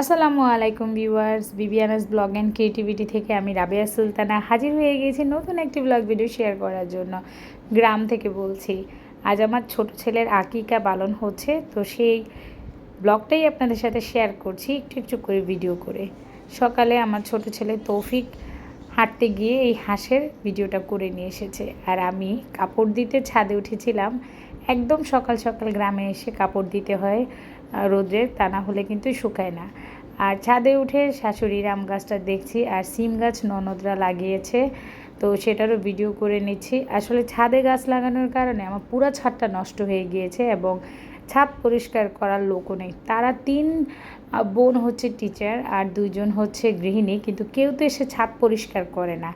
আসসালামু আলাইকুম viewers Bibiana's blog and creativity থেকে আমি রাবিয়া সুলতানা হাজির হয়ে গিয়েছি নতুন একটি ব্লগ ভিডিও শেয়ার করার জন্য। গ্রাম থেকে বলছি, আজ আমার ছোট ছেলের আকিকা পালন হচ্ছে, তো সেই ব্লগটাই আপনাদের সাথে শেয়ার করছি, একটু একটু করে ভিডিও করে। সকালে আমার ছোট ছেলে তৌফিক হাঁটতে গিয়ে এই হাঁসের ভিডিওটা করে নিয়ে এসেছে। আর আমি কাপড় দিতে ছাদে উঠেছিলাম, একদম সকাল সকাল গ্রামে এসে কাপড় দিতে হয়। আহ, রোদ্রে তা না হলে কিন্তু শুকায় না। আর ছাদে উঠে শাশুড়ির আম গাছটা দেখছি আর সিম গাছ ননদরা লাগিয়েছে তো সেটারও ভিডিও করে নিচ্ছি। আসলে ছাদে গাছ লাগানোর কারণে আমার পুরো ছাদটা নষ্ট হয়ে গিয়েছে এবং ছাদ পরিষ্কার করার লোকও নেই। তারা তিন বোন হচ্ছে টিচার আর দুইজন হচ্ছে গৃহিণী কিন্তু কেউ তো এসে ছাদ পরিষ্কার করে না।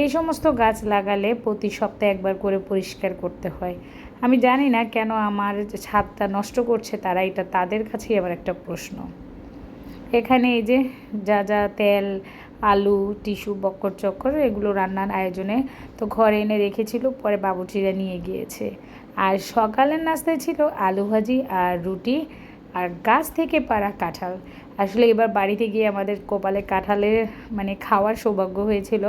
এই সমস্ত গাছ লাগালে প্রতি সপ্তাহে একবার করে পরিষ্কার করতে হয়। আমি জানি না কেন আমার যে ছাদটা নষ্ট করছে তারা, এটা তাদের কাছেই আবার একটা প্রশ্ন। এখানে এই যে যা যা তেল, আলু, টিস্যু বক্কর চক্কর, এগুলো রান্নার আয়োজনে তো ঘরে এনে রেখেছিল, পরে বাবুর্চিরা নিয়ে গিয়েছে। আর সকালের নাস্তায় ছিল আলু ভাজি আর রুটি আর গাছ থেকে পাড়া কাঁঠাল। আসলে এবার বাড়িতে গিয়ে আমাদের কপালে কাঁঠালের মানে খাওয়ার সৌভাগ্য হয়েছিল,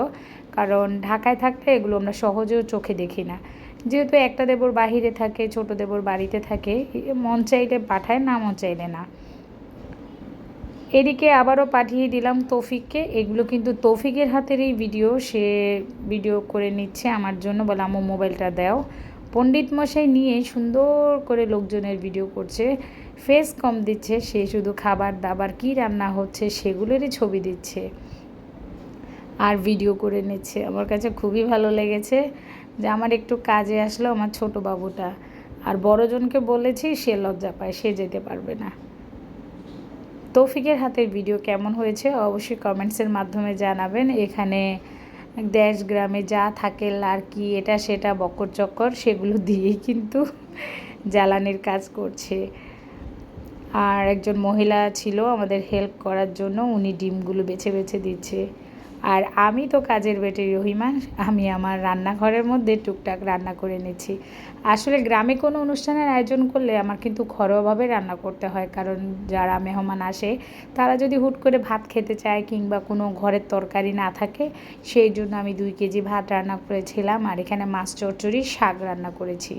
কারণ ঢাকায় থাকলে এগুলো আমরা সহজেও চোখে দেখি না। যেহেতু একটা দেবর বাহিরে থাকে, ছোট দেবর বাড়িতে থাকে, মন চাইলে পাঠায়, না মন চাইলে না। এদিকে আবারও পাঠিয়ে দিলাম তৌফিককে। এগুলো কিন্তু তৌফিকের হাতেরই ভিডিও। সে ভিডিও করে নিচ্ছে আমার জন্য বলে আমার মোবাইলটা দাও। পণ্ডিত মশাই নিয়ে সুন্দর করে লোকজনের ভিডিও করছে। ফেস কম দিচ্ছে, সে শুধু খাবার দাবার কী রান্না হচ্ছে সেগুলোরই ছবি দিচ্ছে। আর ভিডিও করে নিচ্ছে। আমার কাছে খুবই ভালো লেগেছে। যে আমার একটু কাজে আসলো আমার ছোট বাবুটা। আর বড়জনকে বলেছি সে লজ্জা পায়, সে যেতে পারবে না। তৌফিকের হাতের ভিডিও কেমন হয়েছে অবশ্যই কমেন্টসের মাধ্যমে জানাবেন। এখানে দেশ, গ্রামে যা থাকে লার্কি এটা, সেটা, বকর চক্কর, সেগুলো দিয়েই কিন্তু জ্বালানির কাজ করছে। আর একজন মহিলা ছিল আমাদের হেল্প করার জন্য, উনি ডিমগুলো বেছে বেছে দিচ্ছে। আর আমি তো কাজের বেটে রহিমা, আমি আমার রান্নাঘরের মধ্যে টুকটাক রান্না করে নিচ্ছি। আসলে গ্রামে কোনো অনুষ্ঠানের আয়োজন করলে আমার কিন্তু ঘরোয়াভাবে রান্না করতে হয়, কারণ যারা মেহমান আসে, তারা যদি হুট করে ভাত খেতে চায় কিংবা কোনো ঘরের তরকারি না থাকে, সেই জন্য আমি দুই কেজি ভাত রান্না করেছিলাম আর এখানে মাছ চচ্চড়ি, শাক রান্না করেছি।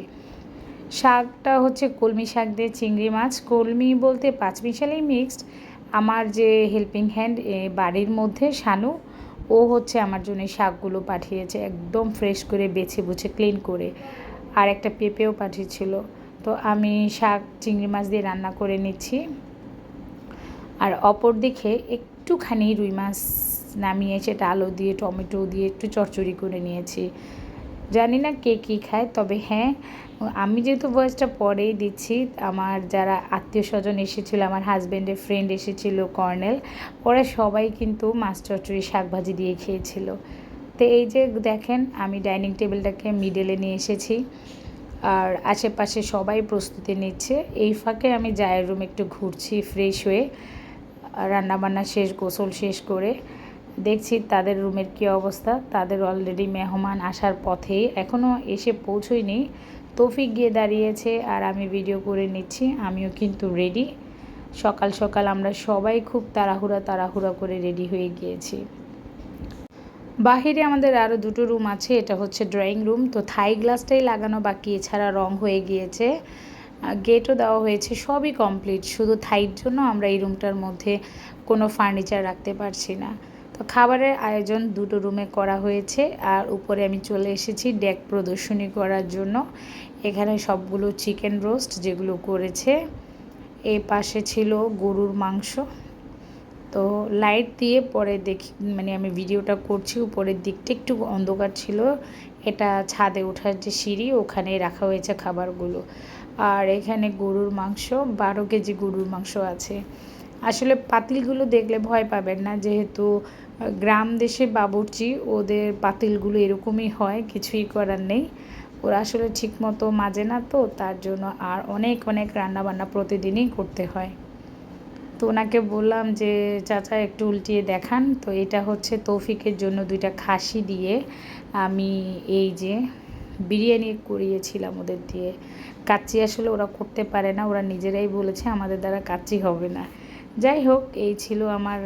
শাকটা হচ্ছে কলমি শাক দিয়ে চিংড়ি মাছ। কলমি বলতে পাঁচমিশালেই মিক্সড আমার যে হেল্পিং হ্যান্ড বাড়ির মধ্যে শানু ও হচ্ছে আমার জন্য শাকগুলো পাঠিয়েছে, একদম ফ্রেশ করে বেছে বুছে ক্লিন করে। আর একটা পেঁপেও পাঠিয়েছিল। তো আমি শাক, চিংড়ি মাছ দিয়ে রান্না করে নিচ্ছি। আর অপর দিকে একটুখানি রুই মাছ নামিয়ে সেটা আলু দিয়ে, টমেটো দিয়ে একটু চচ্চড়ি করে নিয়েছি। জানি না কে কী খায়, তবে হ্যাঁ আমি যেহেতু ভয়েসটা পরেই দিচ্ছি, আমার যারা আত্মীয় স্বজন এসেছিল, আমার হাজব্যান্ডের ফ্রেন্ড এসেছিল, কর্নেল, ওরা সবাই কিন্তু মাছ চচ্চড়ি শাক ভাজি দিয়ে খেয়েছিল। তো এই যে দেখেন, আমি ডাইনিং টেবিলটাকে মিডেলে নিয়ে এসেছি, আর আশেপাশে সবাই প্রস্তুতি নিচ্ছে। এই ফাঁকে আমি জায়ের রুম একটু ঘুরছি ফ্রেশ হয়ে, রান্নাবান্না শেষ, গোসল শেষ করে দেখছি তাদের রুমের কী অবস্থা। তাদের অলরেডি মেহমান আসার পথেই এখনও এসে পৌঁছয়নি। তৌফিক গিয়ে দাঁড়িয়েছে আর আমি ভিডিও করে নিচ্ছি, আমিও কিন্তু রেডি সকাল সকাল আমরা সবাই খুব তাড়াহুড়া তাড়াহুড়া করে রেডি হয়ে গিয়েছি। বাহিরে আমাদের আরও দুটো রুম আছে, এটা হচ্ছে ড্রয়িং রুম তো থাই গ্লাসটাই লাগানো বাকি, এছাড়া রং হয়ে গিয়েছে। গেটও দেওয়া হয়েছে, সবই কমপ্লিট শুধু থাইয়ের জন্য আমরা এই রুমটার মধ্যে কোনো ফার্নিচার রাখতে পারছি না। তো খাবারের আয়োজন দুটো রুমে করা হয়েছে আর উপরে আমি চলে এসেছি ডেক প্রদর্শনী করার জন্য। এখানে সবগুলো চিকেন রোস্ট যেগুলো করেছে। এই পাশে ছিল গরুর মাংস। তো লাইট দিয়ে পরে দেখি মানে আমি ভিডিওটা করছি, উপরের দিকটা একটু অন্ধকার ছিল। এটা ছাদে ওঠার যে সিঁড়ি, ওখানে রাখা হয়েছে খাবারগুলো। আর এখানে গরুর মাংস, বারো কেজি গরুর মাংস আছে। আসলে পাতিলগুলো দেখলে ভয় পাবেন না, যেহেতু গ্রাম দেশে বাবুর্চি, ওদের পাতিলগুলো এরকমই হয়, কিছুই করার নেই। ওরা আসলে ঠিকমতো মাজে না তো, তার জন্য আর অনেক অনেক রান্নাবান্না প্রতিদিনই করতে হয়। তো ওনাকে বললাম যে, চাচা, একটু উল্টিয়ে দেখান। তো এটা হচ্ছে তৌফিকের জন্য দুইটা খাসি দিয়ে আমি এই যে বিরিয়ানি করিয়েছিলাম ওদের দিয়ে। কাচ্চি আসলে ওরা করতে পারে না, ওরা নিজেরাই বলেছে, আমাদের দ্বারা কাচ্চি হবে না। যাই হোক, এই ছিল আমার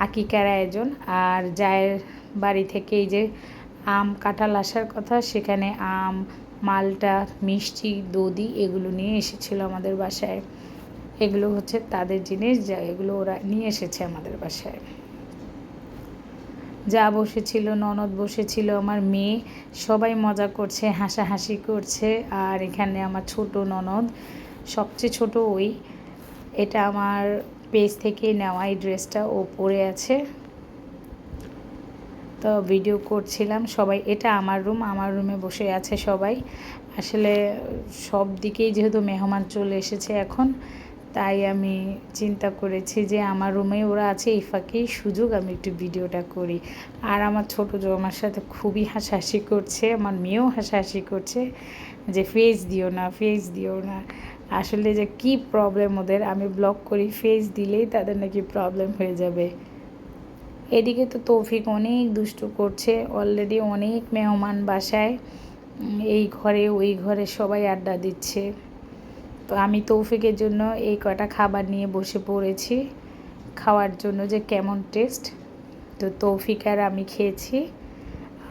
আকিকার আয়োজন। আর জায়ের বাড়ি থেকে এই যে আম কাঁঠাল আসার কথা, সেখানে আম, মালটা, মিষ্টি, দধি এগুলো নিয়ে এসেছিল আমাদের বাসায়। এগুলো হচ্ছে তাদের জিনিস, যা এগুলো ওরা নিয়ে এসেছে আমাদের বাসায়। যা বসেছিল, ননদ বসেছিল, আমার মেয়ে, সবাই মজা করছে, হাসাহাসি করছে। আর এখানে আমার ছোট ননদ, সবচেয়ে ছোট ওই। এটা আমার পেজ থেকে নেওয়া এই ড্রেসটা ও পরে আছে। তো ভিডিও করছিলাম সবাই, এটা আমার রুম আমার রুমে বসে আছে সবাই। আসলে সব দিকেই যেহেতু মেহমান চলে এসেছে এখন, তাই আমি চিন্তা করেছি যে আমার রুমে ওরা আছে, এই ফাঁকেই সুযোগ আমি একটু ভিডিওটা করি। আর আমার ছোটো আমার সাথে খুবই হাসাহাসি করছে, আমার মেয়েও হাসাহাসি করছে যে, ফেস দিও না, ফেস দিও না। আসলে যে কি প্রবলেম ওদের, আমি ব্লক করি ফেস দিলেই তাদের নাকি প্রবলেম হয়ে যাবে। এদিকে তো তৌফিক অনেক দুষ্টু করছে অলরেডি অনেক মেহমান বাসায় এই ঘরে, ওই ঘরে সবাই আড্ডা দিচ্ছে। তো আমি তৌফিকের জন্য এই কটা খাবার নিয়ে বসে পড়েছি, খাওয়ার জন্য যে কেমন টেস্ট তো তৌফিক আর আমি খেয়েছি,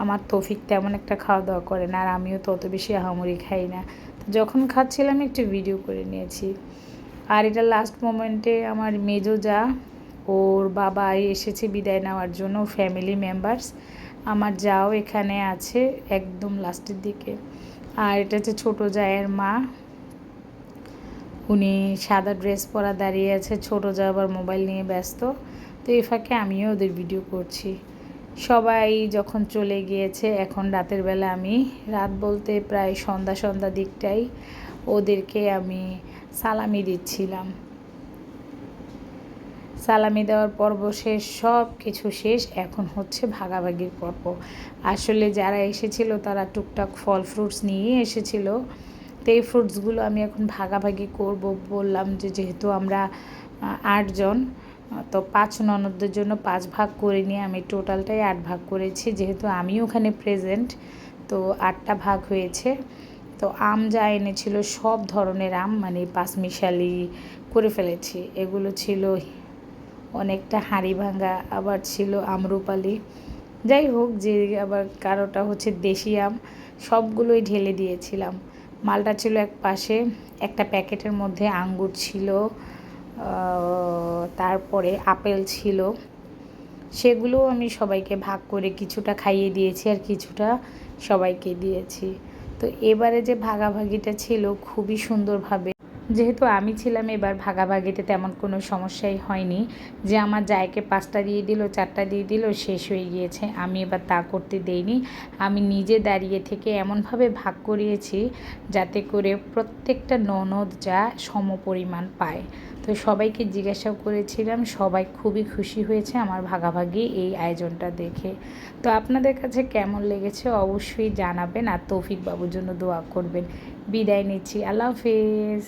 আমার তৌফিক তেমন একটা খাওয়া দাওয়া করে না, আর আমিও তত বেশি আহামরি খাই না। যখন খাচ্ছিলাম, একটু ভিডিও করে নিয়েছি। আর এটা লাস্ট মোমেন্টে আমার মেজো যা, ওর বাবা এসেছে বিদায় নেওয়ার জন্য ফ্যামিলি মেম্বার্স আমার যাও এখানে আছে একদম লাস্টের দিকে। আর এটা হচ্ছে ছোটো জায়ের মা। উনি সাদা ড্রেস পরা দাঁড়িয়ে আছে, ছোটো যা আবার মোবাইল নিয়ে ব্যস্ত। তো এই ফাঁকে আমিও ওদের ভিডিও করছি। সবাই যখন চলে গিয়েছে, এখন রাতের বেলা আমি, রাত বলতে প্রায় সন্ধ্যা সন্ধ্যা দিকটাই ওদেরকে আমি সালামি দিচ্ছিলাম। সালামি দেওয়ার পর্ব শেষ সব কিছু শেষ, এখন হচ্ছে ভাগাভাগির পর্ব। আসলে যারা এসেছিল তারা টুকটাক ফল ফ্রুটস নিয়ে এসেছিল। তো এই ফ্রুটসগুলো আমি এখন ভাগাভাগি করব বললাম যে যেহেতু আমরা আটজন তো পাঁচ ননদদের জন্য পাঁচ ভাগ করে নিয়ে আমি টোটালটাই আট ভাগ করেছি, যেহেতু আমি ওখানে প্রেজেন্ট তো আটটা ভাগ হয়েছে। তো আম যা এনেছিল সব ধরনের আম মানে পাঁচমিশালি করে ফেলেছি। এগুলো ছিল অনেকটা হাঁড়ি ভাঙ্গা, আবার ছিল আমরুপালি। যাই হোক, যে আবার কারোটা হচ্ছে দেশি আম, সবগুলোই ঢেলে দিয়েছিলাম। মালটা ছিল এক পাশে, একটা প্যাকেটের মধ্যে আঙ্গুর ছিল তারপরে আপেল ছিল। সেগুলো আমি সবাইকে ভাগ করে কিছুটা খাইয়ে দিয়েছি আর কিছুটা সবাইকে দিয়েছি। তো এবারে যে ভাগাভাগিটা ছিল খুবই সুন্দরভাবে যেহেতু আমি ছিলাম এবার ভাগাভাগিতে, তেমন কোনো সমস্যাই হয়নি। যে আমার জায়কে পাঁচটা দিয়ে দিল, চারটা দিয়ে দিল, শেষ হয়ে গিয়েছে। আমি এবার তা করতে দেইনি। আমি নিজে দাঁড়িয়ে থেকে এমনভাবে ভাগ করিয়েছি যাতে করে প্রত্যেকটা ননদ যা সম পরিমাণ পায়। তো সবাইকে জিজ্ঞাসা করেছিলাম, সবাই খুবই খুশি হয়েছে আমার ভাগাভাগি এই আয়োজনটা দেখে। তো আপনাদের কাছে কেমন লেগেছে অবশ্যই জানাবেন আর তৌফিক বাবুর জন্য দোয়া করবেন। বিদায় নিচ্ছি। আল্লাহ হাফেজ।